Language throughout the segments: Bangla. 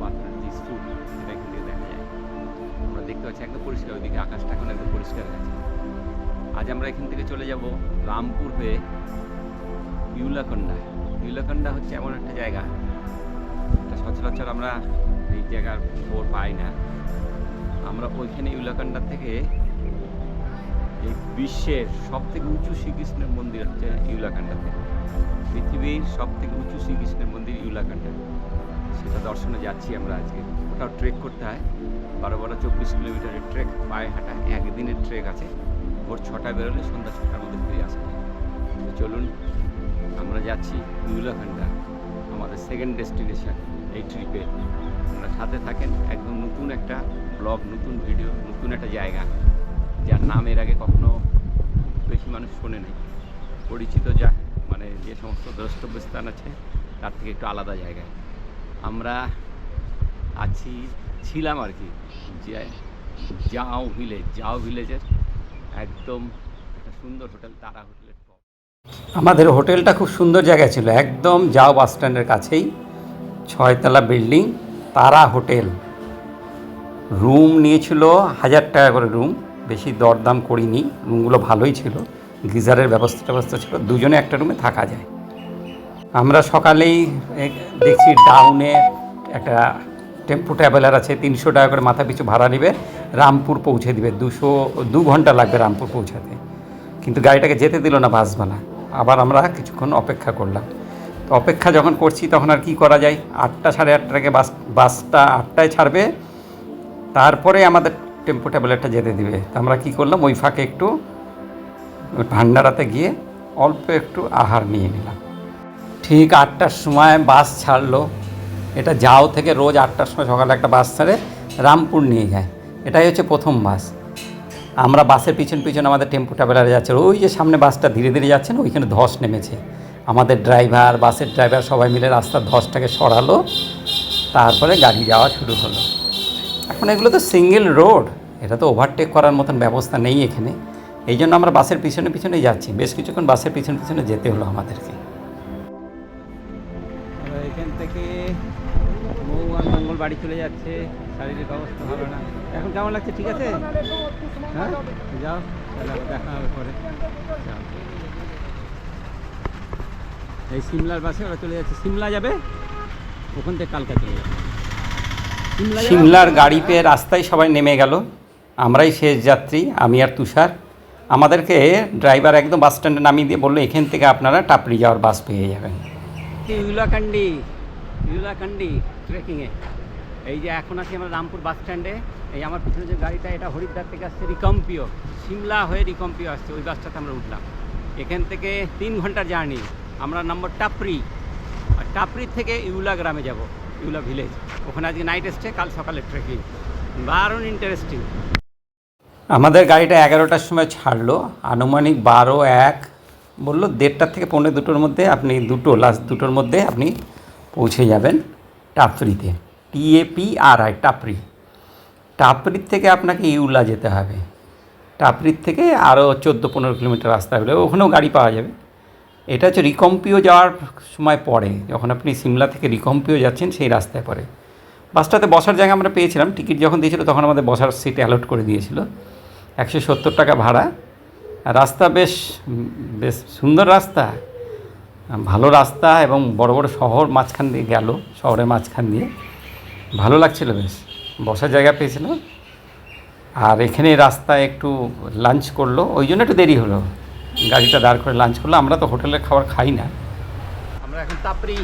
পাথরের যে স্তূপ, সেটা এখান থেকে দেখা যায়। আমরা দেখতে পাচ্ছি একদম পরিষ্কার, ওইদিকে আকাশটা এখন একদম পরিষ্কার আছে। আজ আমরা এখান থেকে চলে যাব রামপুর হয়ে ইউলাকন্ডা ইউলাকন্ডা হচ্ছে এমন একটা জায়গা এটা সচরাচর আমরা এই জায়গার খবর পাই না। আমরা ওইখানে ইউলাকান্ডার থেকে এই বিশ্বের সব থেকে উঁচু শ্রীকৃষ্ণের মন্দির হচ্ছে ইউলাকান্ডাতে পৃথিবীর সব থেকে উঁচু শ্রীকৃষ্ণের মন্দির ইউলাকান্ডা সেটা দর্শনে যাচ্ছি আমরা আজকে। ওটাও ট্রেক করতে হয়। বারো বারো চব্বিশ কিলোমিটারের ট্রেক পায়ে হাঁটা। একদিনের ট্রেক আছে। ভোর ছটা বেরোলে সন্ধ্যা ছটার মধ্যে ফিরে আসা তো চলুন, আমরা যাচ্ছি ইউলাকান্ডা আমাদের সেকেন্ড ডেস্টিনেশন এই ট্রিপে আপনারা সাথে থাকেন, একদম নতুন একটা ব্লগ নতুন ভিডিও নতুন একটা জায়গা, যার নাম এর আগে কখনো বেশি মানুষ শোনে নাই। পরিচিত যা মানে যে সমস্ত দ্রষ্টব্য স্থান আছে, তার থেকে একটু আলাদা জায়গায়। আমরা আছি, ছিলাম আর কি, যে যাও ভিলেজ যাও ভিলেজের একদম একটা সুন্দর হোটেল তারা হোটেলের আমাদের হোটেলটা খুব সুন্দর জায়গায় ছিল, একদম যাও বাস স্ট্যান্ডের কাছেই, ছয়তলা বিল্ডিং তারা হোটেল রুম নিয়েছিল হাজার টাকা করে রুম বেশি দরদাম করিনি রুমগুলো ভালোই ছিল, গিজারের ব্যবস্থা ব্যবস্থা ছিল, দুজনে একটা রুমে থাকা যায়। আমরা সকালেই দেখছি ডাউনে একটা টেম্পো ট্রাভেলার আছে, তিনশো টাকা করে মাথা পিছু ভাড়া নেবে, রামপুর পৌঁছে দিবে। দুশো, দু ঘণ্টা লাগবে রামপুর পৌঁছাতে। কিন্তু গাড়িটাকে যেতে দিল না বাসওয়ালা। আবার আমরা কিছুক্ষণ অপেক্ষা করলাম। তো অপেক্ষা যখন করছি তখন আর কি করা যায়? আটটা সাড়ে আটটাকে বাস, বাসটা আটটায় ছাড়বে। তারপরে আমাদের টেম্পো ট্রাভেলারটা যেতে দিবে। তো আমরা কি করলাম? ওই ফাঁকে একটু ভান্ডারাতে গিয়ে অল্প একটু আহার নিয়ে নিলাম। ঠিক আটটার সময় বাস ছাড়লো। এটা যাও থেকে রোজ আটটার সময় সকালে একটা বাস ছাড়ে, রামপুর নিয়ে যায়। এটাই হচ্ছে প্রথম বাস। আমরা বাসের পিছন পিছন আমাদের টেম্পো ট্রাভেলারে যাচ্ছে। ওই যে সামনে বাসটা ধীরে ধীরে যাচ্ছে না, ওইখানে ধস নেমেছে। আমাদের ড্রাইভার, বাসের ড্রাইভার সবাই মিলে রাস্তার ধসটাকে সরালো, তারপরে গাড়ি যাওয়া শুরু হলো। এখন এগুলো তো সিঙ্গেল রোড, এটা তো ওভারটেক করার মতন ব্যবস্থা নেই এখানে। এই জন্য আমরা বাসের পিছনে পিছনে যাচ্ছি। বেশ কিছুক্ষণ বাসের পিছনে পিছনে যেতে হলো আমাদেরকে। বাড়ি চলে যাচ্ছে শারীরিক অবস্থা ভালো না। এখন কেমন লাগছে? ঠিক আছে? হ্যাঁ? যাও তাহলে দেখা হবে পরে। যাও। এই সিমলার বাসে ওরা চলে যাচ্ছে। সিমলা যাবে? ওখান থেকে কালকা চলে যাবে। সিমলার গাড়ি পেয়ে রাস্তায় সবাই নেমে গেল। আমরাই শেষ যাত্রী আমি আর তুষার। আমাদেরকে ড্রাইভার একদম বাস স্ট্যান্ডে নামিয়ে দিয়ে বলল এখান থেকে আপনারা টাপড়ি যাওয়ার বাস পেয়ে যাবেন। ইউলাকান্ডি ইউলাকান্ডি ট্রেকিংয়ে এই যে এখন আছি আমরা রামপুর বাস স্ট্যান্ডে। এই আমার পিছনে যে গাড়িটা, এটা হরিদ্বার থেকে আসছে রিকম্পিও। সিমলা হয়ে রিকম্পিও আসছে, ওই বাসটাতে আমরা উঠলাম। এখান থেকে তিন ঘণ্টার জার্নি। আমরা নম্বর টাপরি। আর টাপরি থেকে ইউলা গ্রামে যাব, ইউলা ভিলেজ। ওখানে আজকে নাইট এসছে কাল সকালে ট্রেকিং দারুণ ইন্টারেস্টিং আমাদের গাড়িটা এগারোটার সময় ছাড়লো। আনুমানিক বারো, এক, বলল দেড়টার থেকে পৌনে দুটোর মধ্যে আপনি দুটো লাস্ট দুটোর মধ্যে আপনি পৌঁছে যাবেন টাপরিতে। টিএপি আর আই টাপরি টাপরির থেকে আপনাকে ইউলা যেতে হবে। টাপরির থেকে আরও চোদ্দ পনেরো কিলোমিটার রাস্তা হলে ওখানেও গাড়ি পাওয়া যাবে। এটা হচ্ছে রিকম্পিও যাওয়ার সময় পরে, যখন আপনি সিমলা থেকে রিকম্পিও যাচ্ছেন, সেই রাস্তায় পরে বাসটাতে বসার জায়গা আমরা পেয়েছিলাম। টিকিট যখন দিয়েছিল, তখন আমাদের বসার সিট অ্যালট করে দিয়েছিল। একশো সত্তর টাকা ভাড়া। রাস্তা বেশ বেশ সুন্দর রাস্তা। ভালো রাস্তা এবং বড় বড় শহর মাঝখান দিয়ে গেল, শহরের মাঝখান দিয়ে। ভালো লাগছিল বেশ। বসার জায়গা পেয়েছিল আর এখানে রাস্তায় একটু লাঞ্চ করল, ওই জন্য একটু দেরি হলো। গাড়িটা দাঁড় করে লাঞ্চ করল, আমরা তো হোটেলের খাবার খাই না। আমরা এখন তাপরি,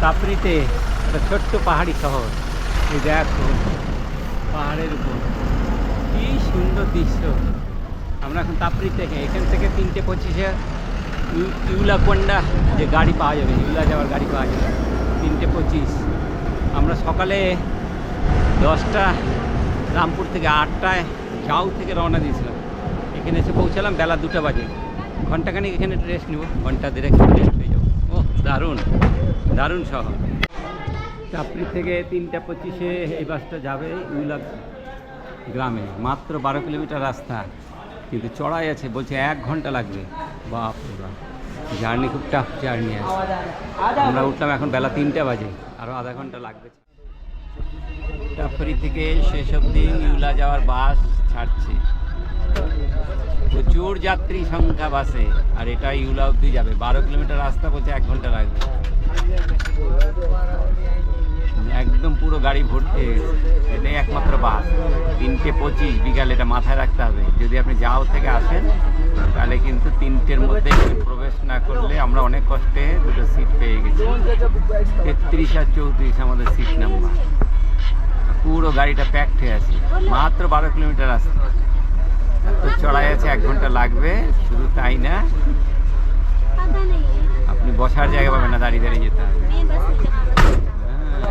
তাপরিতে একটা ছোট্ট পাহাড়ি শহর। এই দেখো, পাহাড়ের উপর। কি সুন্দর দৃশ্য। আমরা এখন তাপরি থেকে, এখান থেকে তিনটে পঁচিশে ইউ- ইউলাকন্ডা যে গাড়ি পাওয়া যাবে, ইউলা যাওয়ার গাড়ি পাওয়া যাবে। তিনটে পঁচিশ। আমরা সকালে দশটা, রামপুর থেকে আটটায় গাঁও থেকে রওনা দিয়েছিলাম। এখানে এসে পৌঁছালাম, বেলা দুটো বাজে। ঘন্টাখানিক এখানে রেস্ট নেব ঘণ্টা দেড়েক রেস্ট হয়ে যাব। ও দারুণ দারুণ শহর। চাপড়ি থেকে তিনটা পঁচিশে এই বাসটা যাবে ইউলা গ্রামে, মাত্র বারো কিলোমিটার রাস্তা। কিন্তু চড়াই আছে, বলছে এক ঘণ্টা লাগবে। বাপ, জার্নি খুব টাফ জার্নি আছে। আমরা উঠলাম এখন বেলা তিনটা বাজে। আরও আধা ঘণ্টা লাগবে। টাফরি থেকে শেষ অবধি ইউলা যাওয়ার বাস ছাড়ছে। প্রচুর যাত্রী সংখ্যা বাসে, আর এটা ইউলা অবধি যাবে। বারো কিলোমিটার রাস্তা বলছে এক ঘণ্টা লাগবে। একদম পুরো গাড়ি ভর্তি এটাই একমাত্র বাস। তিনটে পঁচিশ বিকাল এটা মাথায় রাখতে হবে। যদি আপনি যাও থেকে আসেন তাহলে কিন্তু তিনটের মধ্যে প্রবেশ না করলে আমরা অনেক কষ্টে দুটো সিট পেয়ে গেছি। তেত্রিশ আর চৌত্রিশ আমাদের সিট নাম্বার পুরো গাড়িটা প্যাকড হয়ে আছে। মাত্র বারো কিলোমিটার আসছে এত চড়াই আছে এক ঘণ্টা লাগবে শুধু তাই না। আপনি বসার জায়গা পাবেন না দাঁড়িয়ে দাঁড়িয়ে যেতে হবে।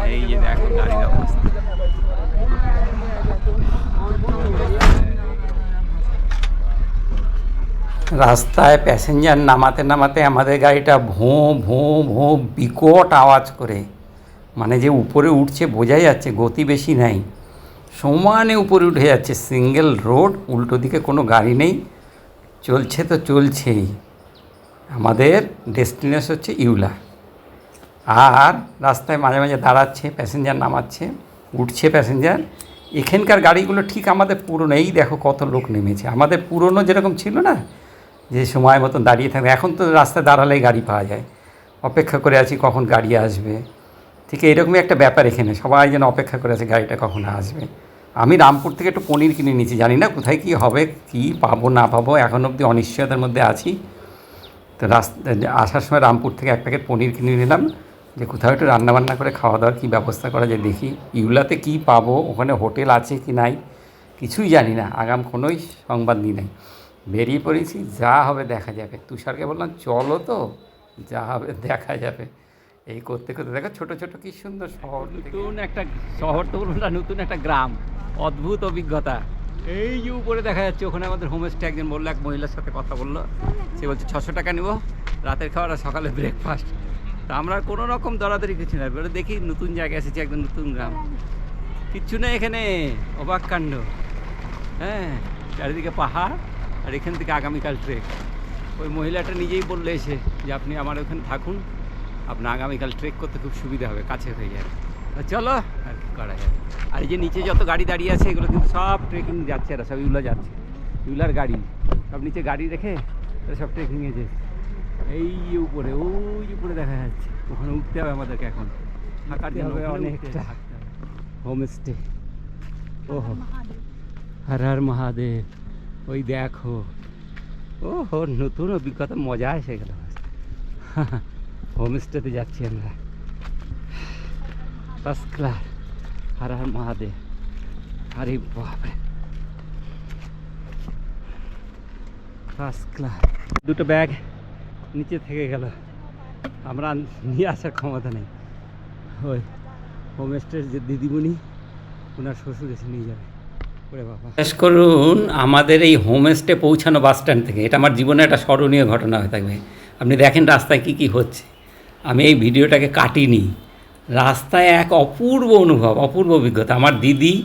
এই যে গাড়ির অবস্থা। রাস্তায় প্যাসেঞ্জার নামাতে নামাতে আমাদের গাড়িটা ভোঁ ভোঁ ভোঁ, বিকট আওয়াজ করে। মানে যে উপরে উঠছে বোঝাই যাচ্ছে গতি বেশি নাই। সমানে উপরে উঠে যাচ্ছে সিঙ্গেল রোড, উল্টো দিকে কোনো গাড়ি নেই। চলছে তো চলছেই। আমাদের ডেস্টিনেশন হচ্ছে ইউলা। আর রাস্তায় মাঝে মাঝে দাঁড়াচ্ছে প্যাসেঞ্জার নামাচ্ছে, উঠছে প্যাসেঞ্জার এখানকার গাড়িগুলো ঠিক আমাদের পুরনো, এই দেখো কত লোক নেমেছে। আমাদের পুরনো যেরকম ছিল না, যে সময় মতন দাঁড়িয়ে থাকবে। এখন তো রাস্তায় দাঁড়ালেই গাড়ি পাওয়া যায়। অপেক্ষা করে আছি কখন গাড়ি আসবে। ঠিক এরকমই একটা ব্যাপার এখানে। সবাই যেন অপেক্ষা করে আছে গাড়িটা কখন আসবে। আমি রামপুর থেকে একটু পনির কিনে নিয়েছি। জানি না কোথায় কী হবে, কী পাবো, না পাবো, এখন অবধি অনিশ্চয়তার মধ্যে আছি। তো রাস্তা, আসার সময় রামপুর থেকে এক প্যাকেট পনির কিনে নিলাম। যে কোথাও একটু রান্নাবান্না করে খাওয়া দাওয়ার কী ব্যবস্থা করা যায় দেখি। ইউলাতে কী পাবো ওখানে হোটেল আছে কি নাই কিছুই জানি না। আগাম কোনোই সংবাদ নিই নাই। বেরিয়ে পড়েছি যা হবে দেখা যাবে। তুষারকে বললাম চলো তো যা হবে দেখা যাবে। এই করতে করতে দেখো ছোটো ছোটো কী সুন্দর শহর নতুন একটা শহর তো বলব না নতুন একটা গ্রাম। অদ্ভুত অভিজ্ঞতা। এই যে উপরে দেখা যাচ্ছে ওখানে আমাদের হোমস্টে একজন বলল এক মহিলার সাথে কথা বলল। সে বলছে ছশো টাকা নেব রাতের খাবার আর সকালে ব্রেকফাস্ট তা আমরা কোনো রকম দরাদরি কিছু না, এবারে দেখি নতুন জায়গায় এসেছি, একদম নতুন গ্রাম। কিচ্ছু নেই এখানে, অবাক কাণ্ড। হ্যাঁ চারিদিকে পাহাড় আর এখান থেকে আগামীকাল ট্রেক ওই মহিলাটা নিজেই বললে এসে যে আপনি আমার ওখানে থাকুন, আপনার আগামীকাল ট্রেক করতে খুব সুবিধা হবে, কাছে হয়ে যাবে। চলো, আর কি করা যাবে আর এই যে নিচে যত গাড়ি দাঁড়িয়ে আছে, এগুলো কিন্তু সব ট্রেকিং যাচ্ছে এরা সব ইউলা যাচ্ছে। ইউলার গাড়ি, সব নিচে গাড়ি রেখে সব ট্রেকিংয়ে যে এই যে উপরে ওই যে উপরে দেখা যাচ্ছে। ওখানে উঠতে হবে আমাদেরকে এখন। থাকার জন্য হবে অনেকটা। হোমস্টে। ওহো। হর হর মহাদেব। ওই দেখো। ও হো নতুন অভিজ্ঞতা মজা এসে গেল। হোমস্টেতে যাচ্ছি আমরা। First class Har Har Mahadev. আরে বাপরে। ফার্স্ট ক্লাস দুটো ব্যাগ নিচে থেকে গেল। আমরা নিয়ে আসার ক্ষমতা নেই। ওই হোমস্টের যে দিদিমণি, ওনার শ্বশুর এসে নিয়ে যাবে। বিশ্বাস করুন, আমাদের এই হোমস্টে পৌঁছানো বাস স্ট্যান্ড থেকে, এটা আমার জীবনে একটা স্মরণীয় ঘটনা হয়ে থাকবে। আপনি দেখেন রাস্তায় কী কী হচ্ছে। আমি এই ভিডিওটাকে কাটিনি। রাস্তায় এক অপূর্ব অনুভব, অপূর্ব অভিজ্ঞতা। আমার দিদি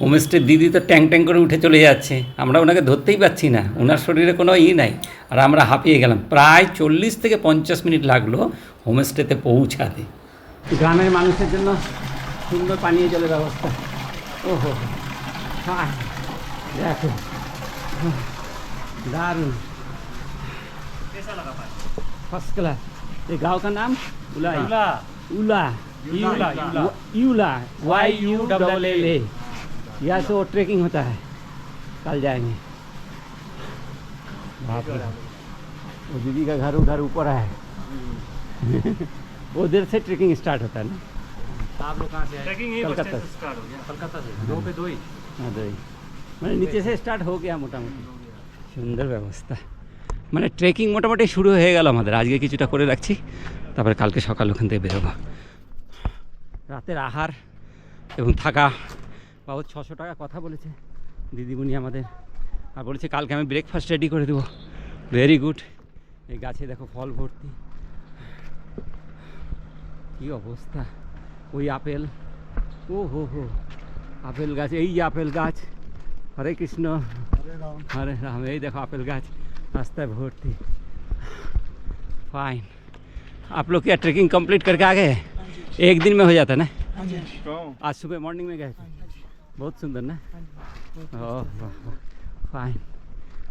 হোমস্টের দিদি তো ট্যাং ট্যাং করে উঠে চলে যাচ্ছে আমরা ওনাকে ধরতেই পাচ্ছি না ওনার শরীরে কোনো ই নাই আর আমরা হাঁপিয়ে গেলাম প্রায় চল্লিশ থেকে পঞ্চাশ মিনিট লাগলো হোমস্টেতে পৌঁছাতে গ্রামের মানুষের জন্য সুন্দর পানীয় জলের ব্যবস্থা ওহো হায়, দেখো উহ, दारुण फर्स्ट क्लास ये गांव का नाम उला उला उला यूला, यूला। यूला Y U double L A यहाँ से वो ट्रेकिंग होता है कल जाएंगे बाप रे बाप। वो दीदी का घर उधर ऊपर है उधर से ट्रेकिंग स्टार्ट होता है ना आप लोग कहाँ से आए ट्रैकिंग यही बस कलकत्ता स्टैंड से स्टार्ट हो गया कलकत्ता से दो पे दो ही हाँ दही मैंने नीचे से स्टार्ट हो गया मोटा मोटी সুন্দর ব্যবস্থা মানে ট্রেকিং মোটামুটি শুরু হয়ে গেল আমাদের আজকে কিছুটা করে রাখছি তারপরে কালকে সকাল ওখান থেকে বেরোবো রাতের আহার এবং থাকা বাবু ছশো টাকা কথা বলেছে দিদিমণি আমাদের আর বলেছে কালকে আমি ব্রেকফাস্ট রেডি করে দেবো ভেরি গুড এই গাছে দেখো ফল ভর্তি কি অবস্থা ওই আপেল ও হো হো আপেল গাছ এই যে আপেল গাছ হরে কৃষ্ণ हरे राम यही देखो एप्पल गाछ रास्ता है भर्ती फाइन आप लोग क्या ट्रैकिंग कंप्लीट करके आ गए एक दिन में हो जाता ना आज सुबह मॉर्निंग में गए थे बहुत सुंदर ना ओह फाइन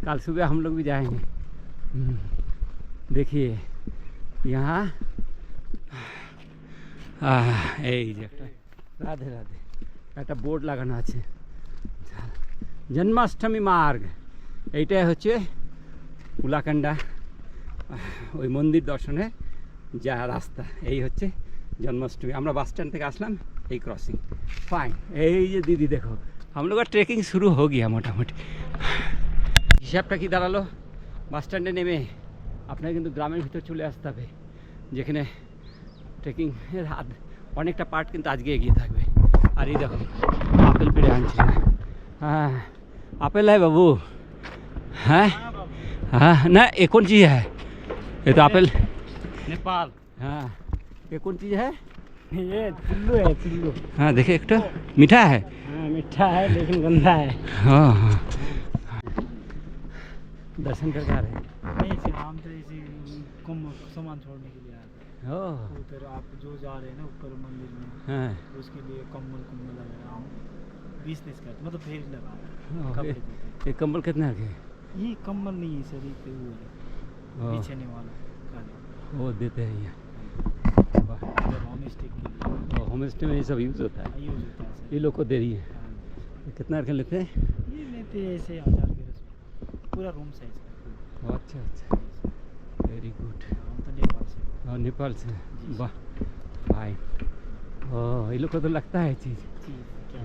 कल सुबह हम लोग भी जाएंगे हम्म, देखिए यहाँ আহ, এই যে একটা রাধে রাধে একটা বোর্ড লাগানো আছে জন্মাষ্টমী মার্গ এইটাই হচ্ছে উলাকান্ডা ওই মন্দির দর্শনের যা রাস্তা এই হচ্ছে জন্মাষ্টমী আমরা বাস স্ট্যান্ড থেকে আসলাম ये क्रॉसिंग फाइन ये दीदी देखो हम लोग का ट्रेकिंग शुरू हो गया मोटामोटी। हिसाब टा कि दाड़ो बसस्टैंडे नेमे अपना क्योंकि ग्रामे भर चले आसते हैं जेखने ट्रेकिंग अनेकटा पार्ट कज के एगिए थक देखो आपेल पेड़ आन हाँ आपेल है बाबू हाँ हाँ ना एक चीज़ है ये तो आपेल नेपाल हाँ ये चीज़ है ये चिल्लू है चिल्लू हाँ देखिए एक तो मीठा है। हाँ मीठा है लेकिन गंदा है। हाँ हाँ। दर्शन करके आ रहे हैं। हम तो इसी कम सामान छोड़ने के लिए आए थे उधर आप जो जा रहे हैं ना ऊपर मंदिर में हाँ। उसके लिए कम्बल कम्बल मतलब लगा रहे हैं, ओह, कपड़े ये, देते ये कंबल कितने के हैं। ये कम्बल नहीं है सर ये पे वो बिछने वाला वो देते हैं ये। वाह होम स्टे में ये सब यूज़ होता है। है ये लोग को दे रही है। हाँ। कितना रखे लेते हैं? ये लेते हैं ऐसे हज़ार पूरा रूम साइज़ अच्छा अच्छा। वेरी गुड तो नेपाल से और नेपाल से वाह भाई। ओह ये लोग को तो लगता है चीज़। क्या?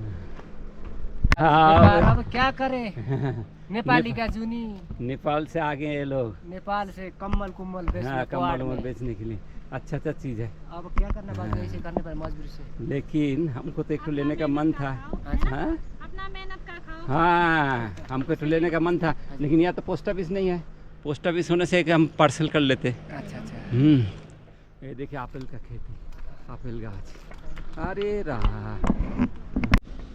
हाँ। अब क्या करें? नेपाली का जूनी नेपाल से आगे ये लोग। नेपाल से कम्बल कुम्बल बेचने हाँ कम्बल उम्बल बेचने के लिए। अच्छा अच्छा चीज़ है। अब क्या करना बाद में ऐसे करने पर मजबूरी से। लेकिन हमको तो एक ठो लेने का मन था। हाँ? अपना मेहनत का खाओ। हाँ हमको ठो लेने का मन था। लेकिन यहाँ तो पोस्ट ऑफ़िस नहीं है। पोस्ट ऑफ़िस होने से हम पार्सल कर लेते। अच्छा अच्छा। हम्म। ये देखिए एप्पल का खेती। एप्पल गाछ। अरे रहा।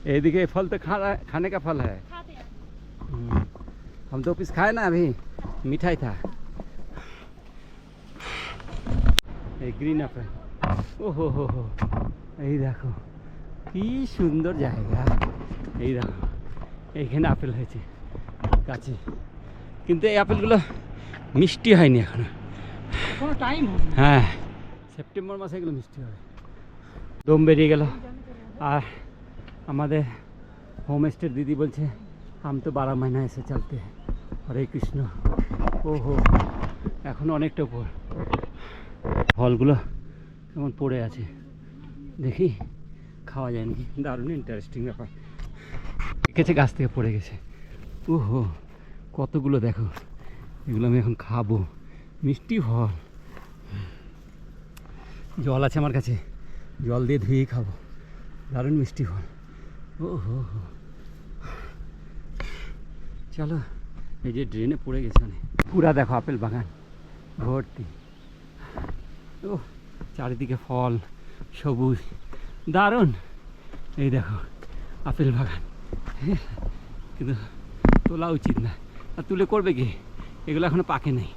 ये देखिए फल तो खाना खाने का फल है। खाते हैं। हम्म, हम दो पीस खाए ना अभी मिठाई था এই গ্রিন আপেল ও হো হো হো এই দেখো কি সুন্দর জায়গা এই দেখো এইখানে আপেল হয়েছে গাছে কিন্তু এই আপেলগুলো মিষ্টি হয়নি এখনো কোনো টাইম হ্যাঁ সেপ্টেম্বর মাসে এগুলো মিষ্টি হবে দম বেরিয়ে গেল আর আমাদের হোম স্টের দিদি বলছে আম তো বারো মাইনা এসে চলতে। হরে কৃষ্ণ। ও হো এখন অনেকটা উপর। ফলগুলো কেমন পড়ে আছে? দেখি, খাওয়া যায় নাকি? দারুণ ইন্টারেস্টিং ব্যাপার। গেছে গাছ থেকে পড়ে গেছে। ও হো কতগুলো দেখো। এগুলো আমি এখন খাব। মিষ্টি ফল। জল আছে আমার কাছে। জল দিয়ে ধুয়েই খাব। দারুণ মিষ্টি ফল। ও হো হো চলো। এই যে ড্রেনে পড়ে গেছে মানে। পুরা দেখো আপেল বাগান, ভর্তি। ও চারিদিকে ফল, সবুজ, দারুণ। এই দেখো, আপেল বাগান। কিন্তু তোলা উচিত না। আর তুলে করবে কি? এগুলো এখনও পাকে নেই।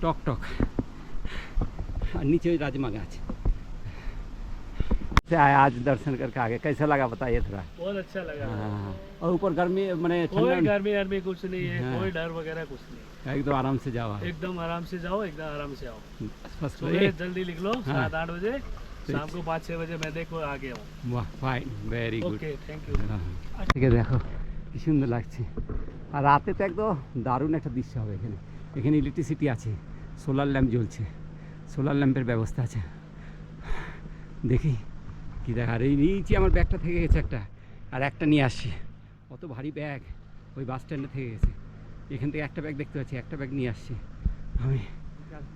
টক টক। আর নিচে ওই রাজমা গাছ। से आया आज दर्शन करके आगे कैसा लगा बताइए थोड़ा बहुत अच्छा लगा हाँ और ऊपर गर्मी मैंने कोई ठंडा गर्मी गर्मी कुछ नहीं है हाँ। कोई डर वगैरह कुछ नहीं एकदम आराम से जाओ आप। एकदम आराम से जाओ एकदम आराम से आओ फर्स्ट सुबह क्लास जल्दी निकलो हाँ। सात आठ बजे शाम को पाँच छः बजे मैं देखो आ गया हूँ वाह fine very good okay thank you ঠিক আছে দেখো কি সুন্দর লাগছে আর রাতে তো একদম দারুণ একটা দৃশ্য হবে এখানে এখানে ইলেকট্রিসিটি আছে সোলার ল্যাম্প জ্বলছে সোলার ল্যাম্পের ব্যবস্থা আছে দেখি কি দেখ আর এই নিয়েছি আমার ব্যাগটা থেকে গেছে একটা। আর একটা নিয়ে আসছি। অত ভারী ব্যাগ ওই বাস স্ট্যান্ডে থেকে গেছে। এখান থেকে একটা ব্যাগ দেখতে পাচ্ছি একটা ব্যাগ নিয়ে আসছি। আমি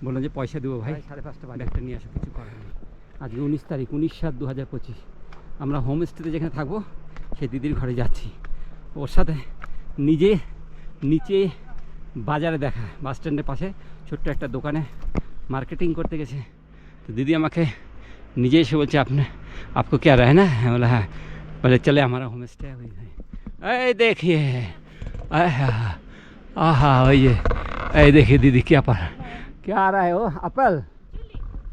বললাম যে পয়সা দেবো ভাই। সাড়ে পাঁচটা ব্যাগটা নিয়ে আসো কিছু করার নেই। আজকে উনিশ তারিখ উনিশ সাত দু হাজার পঁচিশ। আমরা হোমস্টেতে যেখানে থাকব সেই দিদির ঘরে যাচ্ছি। ওর সাথে নিজে নিচে বাজারে দেখা। বাস স্ট্যান্ডের পাশে ছোট্ট একটা দোকানে মার্কেটিং করতে গেছে। তো দিদি আমাকে নিজে এসে বলছে আপনি आपको क्या रहना है मैं बोला हाँ बोले चले हमारा होम स्टे है वही है अरे देखिए आहा आहा ये अरे देखिए दीदी क्या पर क्या आ रहा है वो एप्पल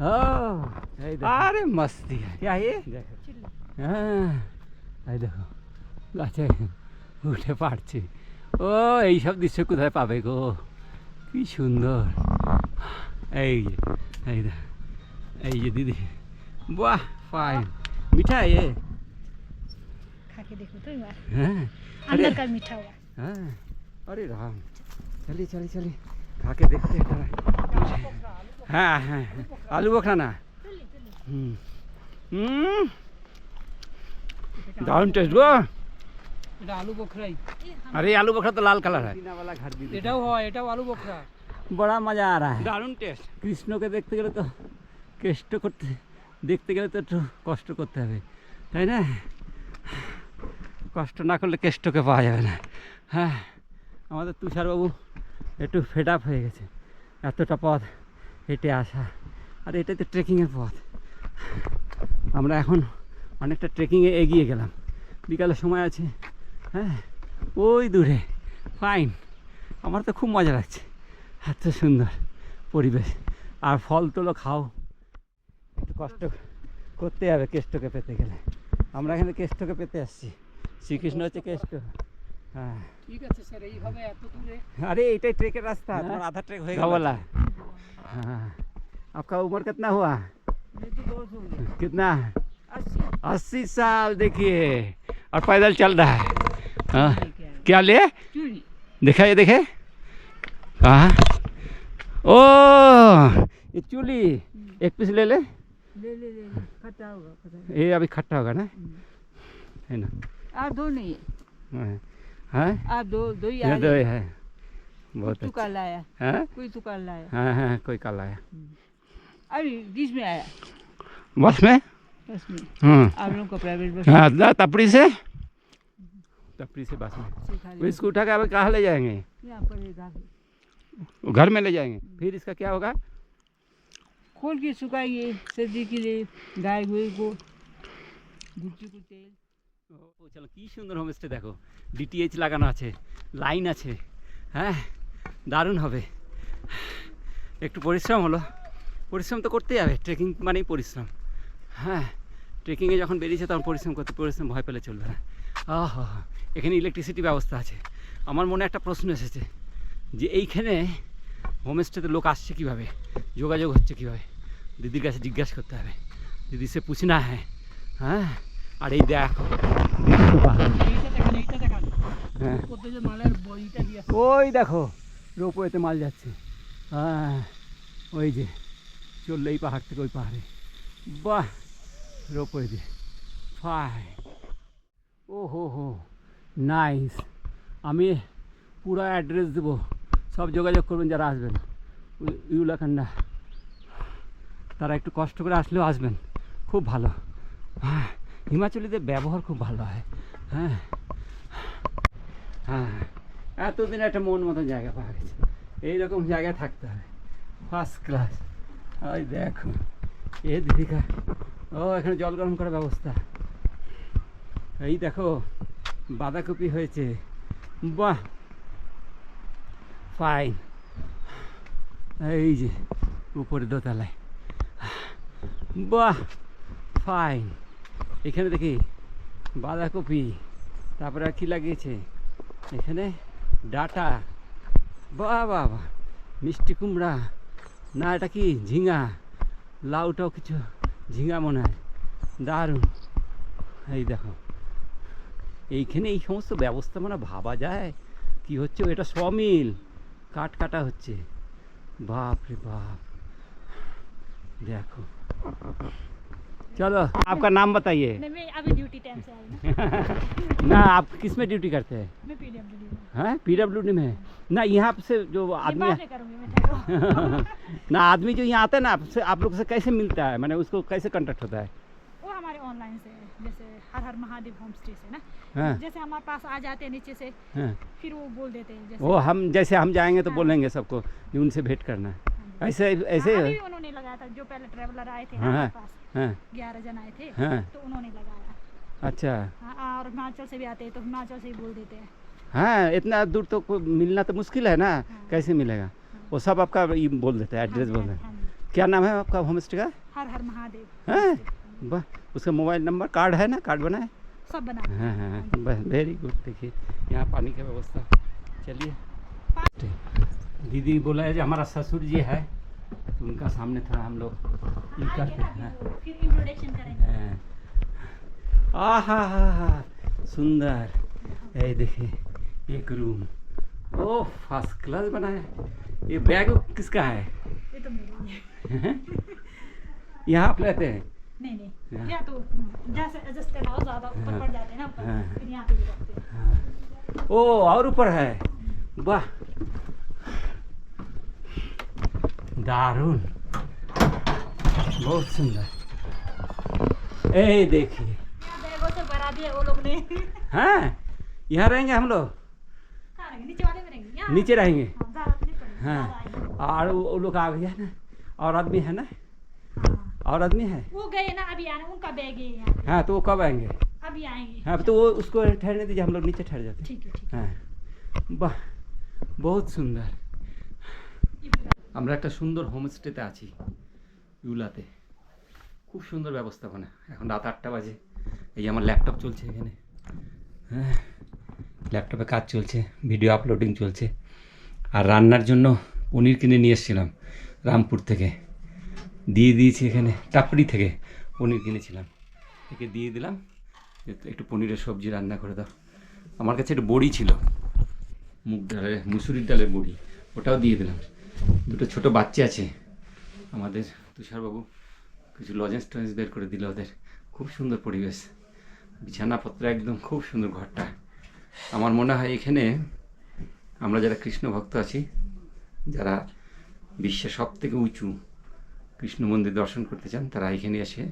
ओह अरे मस्ती है क्या ये देखो হ্যাঁ এই দেখো গাছে উঠে পারছি ও এইসব দৃশ্য কোথায় পাবে গো কি সুন্দর এই যে এই দেখ এই যে দিদি বাহ ফাইন মিঠা है ये खा के देखो तो एक बार हाँ अंदर का मीठा हुआ हाँ अरे राम चलिए चलिए चलिए खा के देखते हैं जरा हाँ हाँ हाँ। आलू बखरा ना हम्म हम्म दारुण टेस्ट गो এটা আলু বখরাই अरे आलू बखरा तो लाल कलर है वाला घर भी এটাও হয় এটাও আলু বখরা बड़ा मज़ा आ रहा है दारुण टेस्ट কৃষ্ণ কে দেখতে গেলে তো কষ্ট করতে দেখতে গেলে তো একটু কষ্ট করতে হবে, তাই না? কষ্ট না করলে কেষ্টকে পাওয়া যাবে না। হ্যাঁ আমাদের তুষারবাবু একটু ফেড আপ হয়ে গেছে। এতটা পথ হেঁটে আসা, আর এটাই তো ট্রেকিংয়ের পথ। আমরা এখন অনেকটা ট্রেকিংয়ে এগিয়ে গেলাম। বিকালের সময় আছে হ্যাঁ? ওই দূরে ফাইন আমার তো খুব মজা লাগছে। এত সুন্দর পরিবেশ। আর ফল তোলো খাও। কষ্ট করতে হবে কেষ্টকে পেতে গেলে আমরা এখানে কেষ্টকে পেতে আসছি শ্রীকৃষ্ণ হচ্ছে কেষ্ট হ্যাঁ ঠিক আছে স্যার এইভাবে এত দূরে अरे एटाई ट्रेक रास्ता तुम्हारा आधा ट्रेक होएगा बोला हाँ आपका उम्र कितना हुआ कितना अस्सी साल देखिए और पैदल चल रहा है हाँ क्या ले देखा ये देखे कहाँ ओ ये चूली एक पीस ले ले ले ले ले खट्टा होगा ये अभी खट्टा होगा ना? है ना? आ दो नहीं। हाँ। हाँ? आ दो दो ही ये दो है। बहुत तू अच्छा। कल आया। हाँ? कोई कल आया। हाँ हाँ कोई कल आया। अरे बीच में आया। बस में? बस में। हाँ। आप लोगों का प्राइवेट बस हाँ तपड़ी से? तपड़ी से बस में। इसको उठा के अब कहाँ ले जाएँगे? यहाँ पर घर में ले जाएँगे। फिर इसका क्या होगा? खोल के सुखाइए सर्दी के लिए गाय गोई को गुच्ची को तेल ও চলো কী সুন্দর হোমস্টে দেখো ডিটিএইচ লাগানো আছে লাইন আছে হ্যাঁ দারুণ হবে একটু পরিশ্রম হলো পরিশ্রম তো করতেই হবে ট্রেকিং মানেই পরিশ্রম হ্যাঁ ট্রেকিংয়ে যখন বেরিয়েছে তখন পরিশ্রম করতে পরিশ্রম ভয় পেলে চলবে না আহ এখানে ইলেকট্রিসিটি ব্যবস্থা আছে আমার মনে একটা প্রশ্ন এসেছে যে এইখানে হোমস্টেতে লোক আসছে কীভাবে যোগাযোগ হচ্ছে কীভাবে দিদির কাছে জিজ্ঞাসা করতে হবে। দিদি সে পুছনা হ্যাঁ হ্যাঁ আর এই দেখো। হ্যাঁ। ওই দেখো, রোপওয়েতে মাল যাচ্ছে। হ্যাঁ ওই যে, চলল এই পাহাড় থেকে ওই পাহাড়ে। বাহ রোপওয়ে দিয়ে ফাই। ও হো হো, নাইস। আমি পুরো অ্যাড্রেস দেবো। সব যোগাযোগ করবেন যারা আসবেন। ইউলাকান্ডা তারা একটু কষ্ট করে আসলেও আসবেন। খুব ভালো। হ্যাঁ হিমাচলিদের ব্যবহার খুব ভালো হয়। হ্যাঁ হ্যাঁ এতদিন একটা মন মতন জায়গা পাওয়া গেছে। এইরকম জায়গায় থাকতে হবে। ফার্স্ট ক্লাস ওই দেখো, এ দিদিকা। ও, এখানে জল গরম করার ব্যবস্থা। এই দেখো, বাঁধাকপি হয়েছে। বাহ! ফাইন এই যে, উপরে দোতলায়। বাহ ফাইন এখানে দেখি বাঁধাকপি, তারপরে আর কি লাগিয়েছে? এখানে ডাটা। বাহ বাহ বাহ, মিষ্টি কুমড়া। না, এটা কি ঝিঙা? লাউটাও কিছু ঝিঙা মনে হয়। দারুণ। এই দেখো। এইখানে এই সমস্ত ব্যবস্থা মানে ভাবা যায়। কি হচ্ছে? এটা সমিল কাঠ কাটা হচ্ছে। বাপ রে বাপ। দেখো चलो आपका नाम बताइए। नहीं मैं अभी ड्यूटी टाइम से आई ना ना आप किसमें ड्यूटी करते हैं? मैं पीडब्ल्यूडी में। हैं? पीडब्ल्यूडी में? ना यहाँ से जो आदमी। ना आदमी जो यहाँ आता है ना आपसे आप लोग से कैसे मिलता है? मैंने उसको कैसे कांटेक्ट होता है? वो हमारे ऑनलाइन से जैसे हर हर महादेव होम स्टे से ना? हाँ। जैसे हमारे पास आ जाते हैं नीचे से हाँ। फिर वो बोल देते हैं जैसे वो हम जैसे हम जाएँगे तो हाँ। बोलेंगे सबको उनसे भेंट करना है। ऐसे ऐसे हाँ, उन्होंने लगाया था जो पहले ट्रेवलर आए थे हाँ, हाँ। ग्यारह जन आए थे हाँ। तो उन्होंने लगाया। अच्छा। हाँ और हिमाचल से भी आते हैं तो हिमाचल से ही बोल देते हैं। हाँ इतना दूर तो मिलना तो मुश्किल है ना हाँ, कैसे मिलेगा? हाँ, वो सब आपका बोल देता है एड्रेस हाँ बोल देता हाँ। है। क्या नाम है आपका होम स्टे का? हर हर महादेव। वाह उसका मोबाइल नंबर कार्ड है ना कार्ड बना है? सब बना हाँ। हाँ, वेरी गुड देखिए यहाँ पानी की व्यवस्था। चलिए। दीदी बोला है जो हमारा ससुर जी है। तो उनका सामने थोड़ा हम लोग ये करते हैं। फिर इंट्रोडक्शन हाँ। आ हा। हा हा सुंदर। ये देखिए एक रूम ओ फ़र्स्ट क्लास बना है ये बैग किसका है? ये तो मेरी है यहाँ आप लेते हैं? नहीं हाँ। नहीं या तो जैसे एडजस्ट करना ज़्यादा ऊपर हाँ। पड़ जाते हैं ना ऊपर हाँ। फिर यहाँ पे भी रखते हैं। ओ और ऊपर है। वाह। दारुण। बहुत सुंदर। ए देखिए। वो लोग ने हाँ यहाँ रहेंगे हम लोग? नीचे रहेंगे? हाँ। और वो लोग आ गया ना? और आदमी है ना? और आदमी है? वो गए ना अभी आने उनका बैग है हाँ तो वो कब आएँगे? अभी आएँगे हाँ तो वो उसको ठहरने दीजिए हम लोग नीचे ठहर जाते हैं ठीक है। हाँ। वाह बहुत सुंदर। আমরা একটা সুন্দর হোমস্টেতে আছি, ইউলাতে। খুব সুন্দর ব্যবস্থাপনা। এখন রাত আটটা বাজে। এই আমার ল্যাপটপ চলছে এখানে। হ্যাঁ ল্যাপটপে কাজ চলছে ভিডিও আপলোডিং চলছে। আর রান্নার জন্য পনির কিনে নিয়ে এসেছিলাম রামপুর থেকে। দিয়ে দিয়েছি এখানে, টাপড়ি থেকে পনির কিনেছিলাম। একে দিয়ে দিলাম। একটু পনিরের সবজি রান্না করে দাও। আমার কাছে একটু বড়ি ছিল। মুগ ডালের, মুসুরির ডালের বড়ি। ওটাও দিয়ে দিলাম। দুটো ছোট বাচ্চা আছে। আমাদের তুষারবাবু কিছু লজেন্স টজেন্স বের করে দিল ওদের। খুব সুন্দর পরিবেশ। বিছানাপত্র একদম খুব সুন্দর ঘরটা। আমার মনে হয় এখানে আমরা যারা কৃষ্ণ ভক্ত আছি যারা বিশ্বের সব থেকে উঁচু কৃষ্ণ মন্দির দর্শন করতে চান তারা এখানে এসে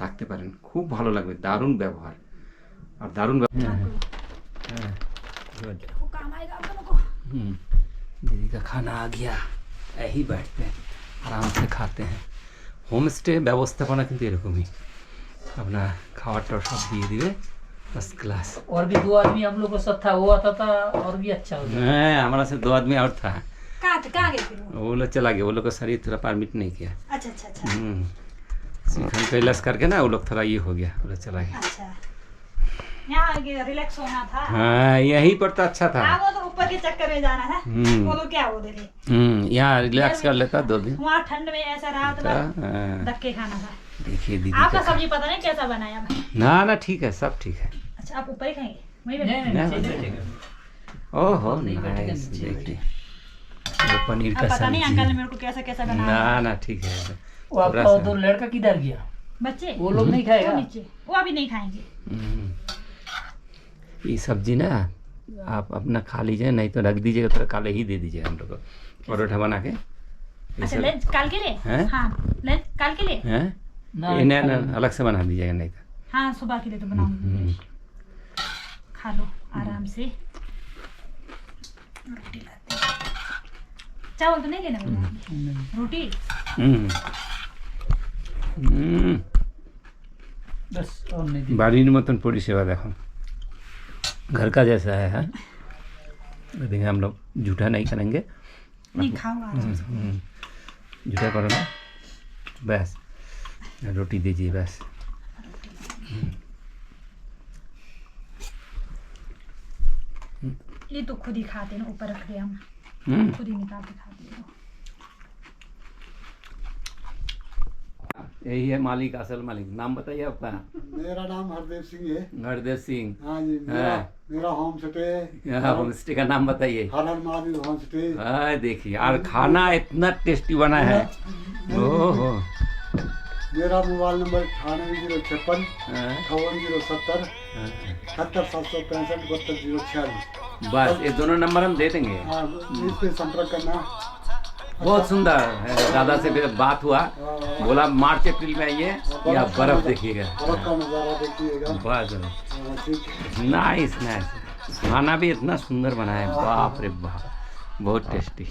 থাকতে পারেন। খুব ভালো লাগবে দারুণ ব্যবহার। আর দারুণ দিদি কা খানা গিয়া आएगा आप लोगों को हम्म, दीदी का खाना आ गया यही बैठते हैं आराम से खाते हैं হোম স্টে ব্যবস্থাপনা কিন্তু এরকমই আপনার খাবার টাবার সব দিয়ে দিবে ফার্স্ট ক্লাস और भी दो आदमी हम लोग को साथ था वो आता था और भी अच्छा होता হ্যাঁ हमारा से दो आदमी और था कहाँ थे कहाँ गए फिर वो वो लोग चला गया वो लोग का शरीर थोड़ा परमिट नहीं किया अच्छा अच्छा अच्छा हम्म, श्रीखंड कैलाश करके ना वो लोग थोड़ा ये हो गया वो लोग चला गया अच्छा यहाँ आगे रिलैक्स होना था हाँ यहीं पर तो अच्छा था हाँ वो तो ऊपर के चक्कर में जाना था हम्म। वो लोग क्या बोल रहे हम्म, यहाँ रिलैक्स कर लेता दो दिन। वहाँ ठंड में ऐसा रात हाँ, भर हाँ, धक्के खाना था। देखिए दीदी आपका सब्ज़ी पता नहीं कैसा बनाया भाई ना ना ठीक है सब ठीक है। अच्छा आप ऊपर ही खाएँगे। ओहो नाइस देखिए। ये पनीर का पता नहीं अंकल ने मेरे को कैसा कैसा बनाया ना ना ठीक है। वो आपका दो लड़का किधर गया? बच्चे। वो लोग नहीं खाएगा? नीचे। वो अभी नहीं खाएँगे। हम्म। ये सब्ज़ी ना आप अपना खा लीजिए नहीं तो रख दीजिएगा तो काले ही दे दीजिएगा हम लोग को परोठा बना के ये अच्छा सब- लंच कल के लिए हैं? हाँ लंच कल के लिए हैं? ना ये ना ना अलग से बना दीजिएगा नहीं तो हाँ सुबह के लिए तो बनाऊंगी हम्म। खा लो आराम से रोटी लाते हैं। चावल तो नहीं लेना बोला आपने? रोटी हम्म। हम्म। बस और नहीं दी বাড়ির মতন পরিষেবা দেখো घर का जैसा है हाँ? देखेंगे हम लोग जूठा नहीं करेंगे। नहीं खाऊँगा। से। हम्म, जूठा करो ना। बस रोटी दीजिए बस। ये तो खुद ही खाते हैं ना ऊपर रख दिया हम हम्म। खुद ही निकाल के खाते हैं यही है मालिक असल मालिक। नाम बताइए आपका। मेरा नाम हरदेव सिंह है। हरदेव सिंह। हाँ जी मेरा हाँ। मेरा होम स्टे होम स्टे का नाम बताइए। हर हर महादेव होम स्टे हाँ देखिए और खाना इतना टेस्टी बना है। ओहो। मेरा मोबाइल नंबर अठानवे ज़ीरो छप्पन हाँ, अठावन ज़ीरो सत्तर हाँ। इकहत्तर सात सौ पैंसठ बहत्तर ज़ीरो छियालीस। बस ये दोनों नंबर हम दे देंगे। हाँ इस पे संपर्क करना। बहुत सुंदर दादा से फिर बात हुआ। बोला, मार्च, अप्रैल में आइए या बर्फ़ देखिएगा। बस नाइस नाइस खाना भी इतना सुंदर बनाया बाप रे बाप। बहुत टेस्टी